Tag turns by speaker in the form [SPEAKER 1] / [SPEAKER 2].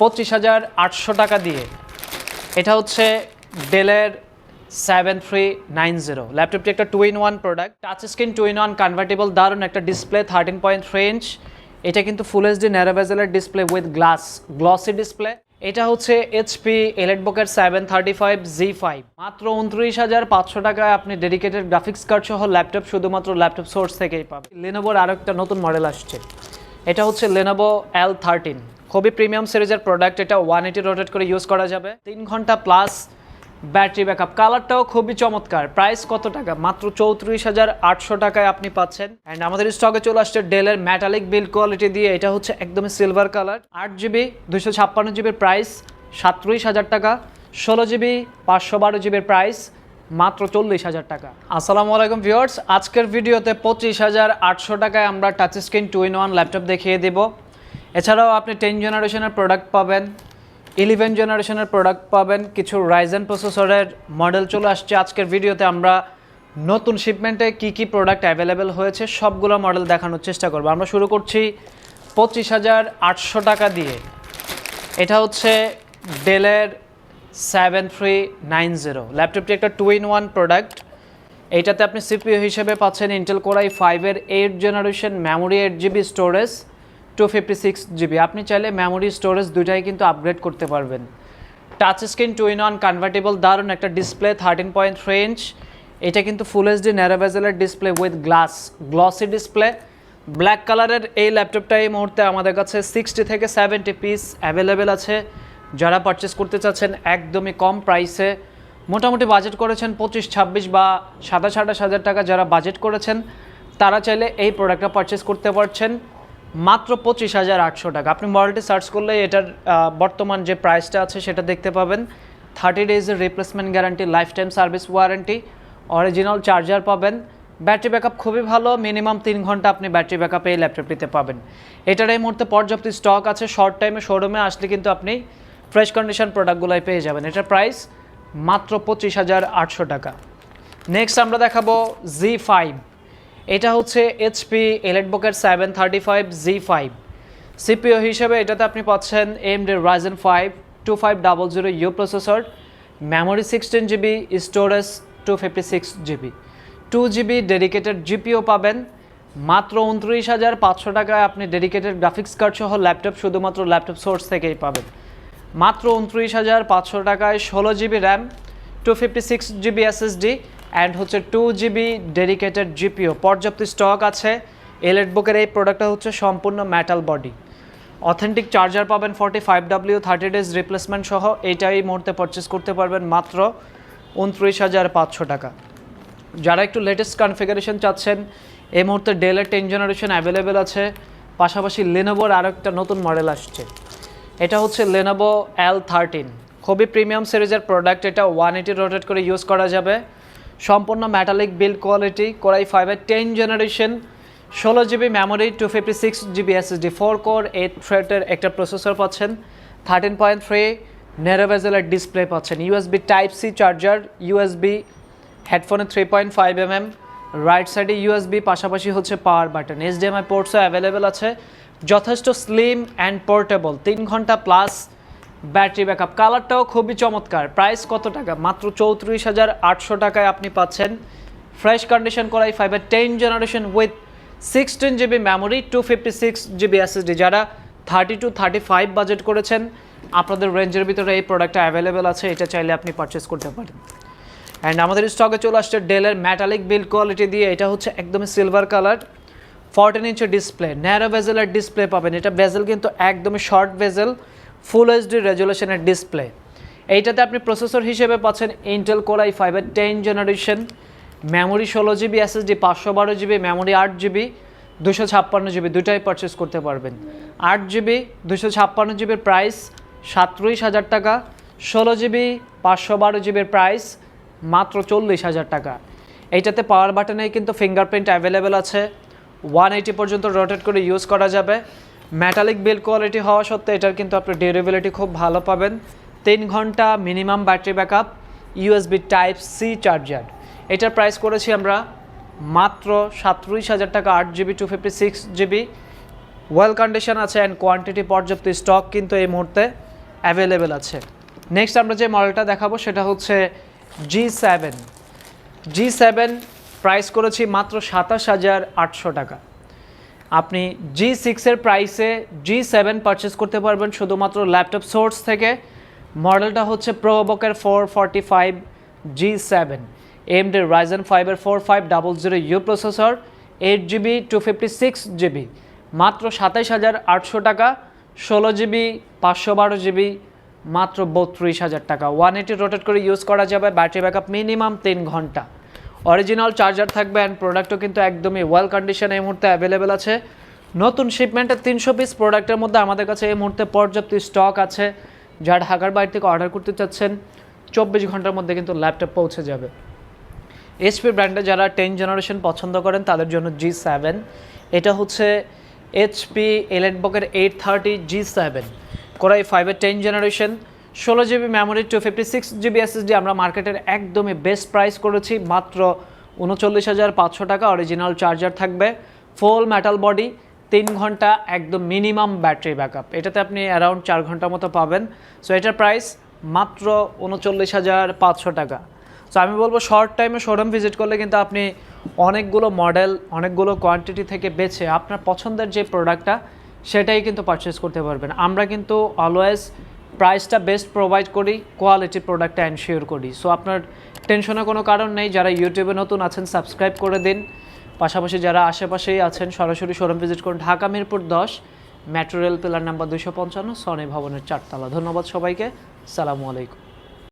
[SPEAKER 1] পঁচিশ হাজার আটশো টাকা দিয়ে। এটা হচ্ছে ডেলের সেভেন থ্রি নাইন জিরো ল্যাপটপটি একটা two in one product touch screen two in one convertible দারুণ একটা display thirteen point three inch এটা কিন্তু full HD ন্যারোভেজেলের display with glass glossy display এটা হচ্ছে HP এলেটবুকের seven thirty five G five মাত্র উনত্রিশ হাজার পাঁচশো টাকায় আপনি ডেডিকেটেড গ্রাফিক্স কার্ড সহ ল্যাপটপ শুধুমাত্র ল্যাপটপ সোর্স থেকেই পাবেন। লেনোভোর আরও একটা নতুন মডেল আসছে। এটা হচ্ছে লেনোভো এল থার্টিন খুবই প্রিমিয়াম সিরিজের প্রোডাক্ট এটা ওয়ান এইটি রোটেট করে ইউজ করা যাবে। তিন ঘণ্টা প্লাস ব্যাটারি ব্যাকআপ কালারটাও খুবই চমৎকার। প্রাইস কত টাকা? মাত্র চৌত্রিশ হাজার আটশো টাকায় আপনি পাচ্ছেন। অ্যান্ড আমাদের স্টকে চলে আসছে ডেলের ম্যাটালিক বিল্ড কোয়ালিটি দিয়ে। এটা হচ্ছে একদমই সিলভার কালার আট জিবি দুশো ছাপ্পান্ন জিবির প্রাইস সাতত্রিশ হাজার টাকা। ষোলো জিবি পাঁচশো বারো জিবির প্রাইস মাত্র চল্লিশ হাজার টাকা। আসসালামু আলাইকুম ভিউয়ার্স আজকের ভিডিওতে পঁচিশ হাজার আটশো টাকায় আমরা touch screen two in one laptop দেখিয়ে দেব। এছাড়াও আপনি টেন জেনারেশনের প্রোডাক্ট পাবেন ইলেভেন জেনারেশনের প্রোডাক্ট পাবেন, কিছু রাইজেন প্রসেসরের মডেল চলে আসছে। আজকের ভিডিওতে আমরা নতুন শিপমেন্টে কি কি প্রোডাক্ট অ্যাভেলেবেল হয়েছে, সবগুলো মডেল দেখানোর চেষ্টা করব। আমরা শুরু করছি পঁচিশ হাজার আটশো টাকা দিয়ে। এটা হচ্ছে ডেলের সেভেন থ্রি নাইন জিরো ল্যাপটপটি একটা টু ইন ওয়ান প্রোডাক্ট এইটাতে আপনি সিপিইউ হিসেবে পাচ্ছেন ইন্টেল কোরাই ফাইভের eight generation memory eight GB storage two fifty six GB আপনি চাইলে মেমোরি স্টোরেজ দুটাই কিন্তু আপগ্রেড করতে পারবেন। Touch screen two in one convertible দারুণ একটা display thirteen point three inch এটা কিন্তু full HD ন্যারোভেজেলের display with glass glossy display black কালারের এই ল্যাপটপটা এই মুহূর্তে আমাদের কাছে সিক্সটি থেকে সেভেন্টি পিস অ্যাভেলেবেল আছে। যারা পারচেস করতে চাচ্ছেন, একদমই কম প্রাইসে মোটামুটি বাজেট করেছেন পঁচিশ, ছাব্বিশ বা সাতাশ, আঠাশ হাজার টাকা যারা বাজেট করেছেন, তারা চাইলে এই প্রোডাক্টটা পারচেস করতে পারছেন। মাত্র পঁচিশ হাজার আটশো টাকা। আপনি মডেলটি সার্চ করলে এটার বর্তমান যে প্রাইসটা আছে সেটা দেখতে পাবেন। Thirty ডেজের replacement guarantee life time service warranty, original charger পাবেন। ব্যাটারি ব্যাকআপ খুবই ভালো, মিনিমাম তিন ঘণ্টা আপনি ব্যাটারি ব্যাকআপ এই ল্যাপটপটিতে পাবেন। এটার এই মুহূর্তে পর্যাপ্ত স্টক আছে, শর্ট টাইমে শোরুমে আসলে কিন্তু আপনি ফ্রেশ কন্ডিশন প্রোডাক্টগুলোই পেয়ে যাবেন। এটার প্রাইস মাত্র পঁচিশ হাজার আটশো টাকা। নেক্সট আমরা দেখাবো জি ফাইভ। এটা হচ্ছে HP এলেটবুকের seven thirty five G five CPU হিসেবে এটাতে আপনি পাচ্ছেন AMD Ryzen five two five double zero U processor memory sixteen GB storage two fifty six GB two GB dedicated GPU পাবেন। মাত্র উনত্রিশ হাজার পাঁচশো টাকায় আপনি ডেডিকেটেড গ্রাফিক্স কার্ড সহ ল্যাপটপ শুধুমাত্র ল্যাপটপ সোর্স থেকেই পাবেন। মাত্র উনত্রিশ হাজার পাঁচশো টাকায় ষোলো GB RAM two fifty six GB SSD and হচ্ছে টু জিবি ডেডিকেটেড জিপিও পর্যাপ্ত স্টক আছে। এলেট বুকের এই প্রোডাক্টটা হচ্ছে সম্পূর্ণ মেটাল বডি অথেন্টিক চার্জার পাবেন forty five W thirty days replacement সহ। এইটাই এই মুহূর্তে পারচেস করতে পারবেন মাত্র উনত্রিশ হাজার পাঁচশো টাকা। যারা একটু লেটেস্ট কনফিগারেশন চাচ্ছেন, এই মুহূর্তে ডেলের টেন জেনারেশন অ্যাভেলেবেল আছে। পাশাপাশি লেনোভোর আরও একটা নতুন মডেল আসছে। এটা হচ্ছে লেনোভো এল থার্টিন খুবই প্রিমিয়াম সিরিজের প্রোডাক্ট এটা ওয়ান এইটি রোটেট করে ইউজ করা যাবে। সম্পূর্ণ metallic build quality core i ফাইভের টেন জেনারেশন ষোলো GB memory two fifty six GB SSD four core eight থ্রেটের একটা প্রসেসর পাচ্ছেন থার্টিন পয়েন্ট থ্রি নেরোভেজেলের ডিসপ্লে পাচ্ছেন USB type C charger USB হেডফোনে three point five M M right সাইডে USB পাশাপাশি হচ্ছে পাওয়ার বাটন এইচডিএমআই পোর্টসও অ্যাভেলেবেল আছে, যথেষ্ট স্লিম অ্যান্ড পোর্টেবল তিন ঘণ্টা প্লাস ব্যাটারি ব্যাকআপ কালারটাও খুবই চমৎকার। প্রাইস কত টাকা? মাত্র চৌত্রিশ হাজার আটশো টাকায় আপনি পাচ্ছেন। ফ্রেশ কন্ডিশন করাই ফাইভের ten generation with sixteen GB memory two fifty six GB SSD যারা thirty two thirty five budget করেছেন, আপনাদের রেঞ্জের ভিতরে এই প্রোডাক্টটা অ্যাভেলেবেল আছে, এটা চাইলে আপনি পারচেস করতে পারেন। অ্যান্ড আমাদের স্টকে চলে আসছে ডেলের ম্যাটালিক বিল্ড কোয়ালিটি দিয়ে, এটা হচ্ছে একদমই সিলভার কালার ফোরটিন ইঞ্চের ডিসপ্লে ন্যারো ভেজেলের ডিসপ্লে পাবেন। এটা ভেজেল কিন্তু একদমই শর্ট ভেজেল ফুল এইচডি রেজুলেশনের ডিসপ্লে এইটাতে আপনি প্রসেসর হিসেবে পাচ্ছেন ইন্টেল কোরাই ফাইভের টেন জেনারেশন মেমোরি ষোলো জিবি এসএসডি পাঁচশো বারো জিবি মেমোরি আট জিবি দুশো ছাপ্পান্ন জিবি দুটাই পারচেস করতে পারবেন। আট জিবি দুশো ছাপ্পান্ন জিবির প্রাইস সাতত্রিশ হাজার টাকা, ষোলো জিবি পাঁচশো বারো জিবির প্রাইস মাত্র চল্লিশ হাজার টাকা। এইটাতে পাওয়ার বাটনে কিন্তু ফিঙ্গারপ্রিন্ট অ্যাভেলেবেল আছে। ওয়ান এইটি পর্যন্ত রোটেট করে ইউজ করা যাবে। মেটালিক বিল্ড কোয়ালিটি হওয়া সত্ত্বেও এটার কিন্তু আপনি ডিউরেবিলিটি খুব ভালো পাবেন। তিন ঘণ্টা minimum battery backup USB type C charger এটার প্রাইস করেছি আমরা মাত্র সাতত্রিশ হাজার টাকা, আট GB two fifty six GB well condition আছে অ্যান্ড কোয়ান্টিটি পর্যাপ্ত স্টক কিন্তু এই মুহূর্তে অ্যাভেলেবেল আছে। নেক্সট আমরা যে মডেলটা দেখাবো সেটা হচ্ছে G seven G seven price করেছি মাত্র সাতাশ হাজার আটশো টাকা। আপনি জি সিক্সের প্রাইসে জি সেভেন পারচেস করতে পারবেন শুধুমাত্র ল্যাপটপ সোর্স থেকে। মডেলটা হচ্ছে প্রোবকের four forty five G seven AMD Ryzen ফাইভের four five double zero U processor eight GB two fifty six GB মাত্র সাতাইশ হাজার আটশো টাকা, ষোলো জিবি পাঁচশো বারো জিবি মাত্র বত্রিশ হাজার টাকা। ওয়ান এইটি রোটেট করে ইউজ করা যাবে ব্যাটারি ব্যাকআপ মিনিমাম তিন ঘণ্টা। অরিজিনাল চার্জার থাকবে অ্যান্ড প্রোডাক্টও কিন্তু একদমই ওয়েল কন্ডিশন এই মুহূর্তে অ্যাভেলেবেল আছে। নতুন শিপমেন্টের তিনশো পিস প্রোডাক্টের মধ্যে আমাদের কাছে এই মুহূর্তে পর্যাপ্ত স্টক আছে। যারা ঢাকার বাইরে থেকে অর্ডার করতে চাচ্ছেন, চব্বিশ ঘণ্টার মধ্যে কিন্তু ল্যাপটপ পৌঁছে যাবে। এইচপি ব্র্যান্ডে যারা টেন জেনারেশন পছন্দ করেন, তাদের জন্য জি সেভেন এটা হচ্ছে HP এলেটবকের eight thirty G seven core i ফাইভের টেন জেনারেশন ষোলো GB memory two fifty six GB SSD আমরা মার্কেটের একদমই বেস্ট প্রাইস করেছি, মাত্র উনচল্লিশ হাজার পাঁচশো টাকা অরিজিনাল চার্জার থাকবে ফুল মেটাল বডি তিন ঘণ্টা একদম মিনিমাম ব্যাটারি ব্যাকআপ এটাতে আপনি অ্যারাউন্ড চার ঘণ্টা মতো পাবেন। সো এটার প্রাইস মাত্র উনচল্লিশ হাজার পাঁচশো টাকা। সো আমি বলব শর্ট টাইমে শোরুম ভিজিট করলে কিন্তু আপনি অনেকগুলো মডেল অনেকগুলো কোয়ান্টিটি থেকে বেছে আপনার পছন্দের যে প্রোডাক্টটা সেটাই কিন্তু পারচেস করতে পারবেন। আমরা কিন্তু অলওয়েজ প্রাইসটা বেস্ট প্রোভাইড করি কোয়ালিটি প্রোডাক্টটা এনশিওর করি। সো আপনার টেনশনের কোনো কারণ নেই, যারা ইউটিউবে নতুন আছেন সাবস্ক্রাইব করে দিন। পাশাপাশি যারা আশেপাশেই আছেন, সরাসরি শোরুম ভিজিট করুন। ঢাকা মিরপুর দশ মেট্রো রেল পিলার নাম্বার দুশো পঞ্চান্ন সনি ভবনের চারতলা। ধন্যবাদ সবাইকে। সালামু আলাইকুম।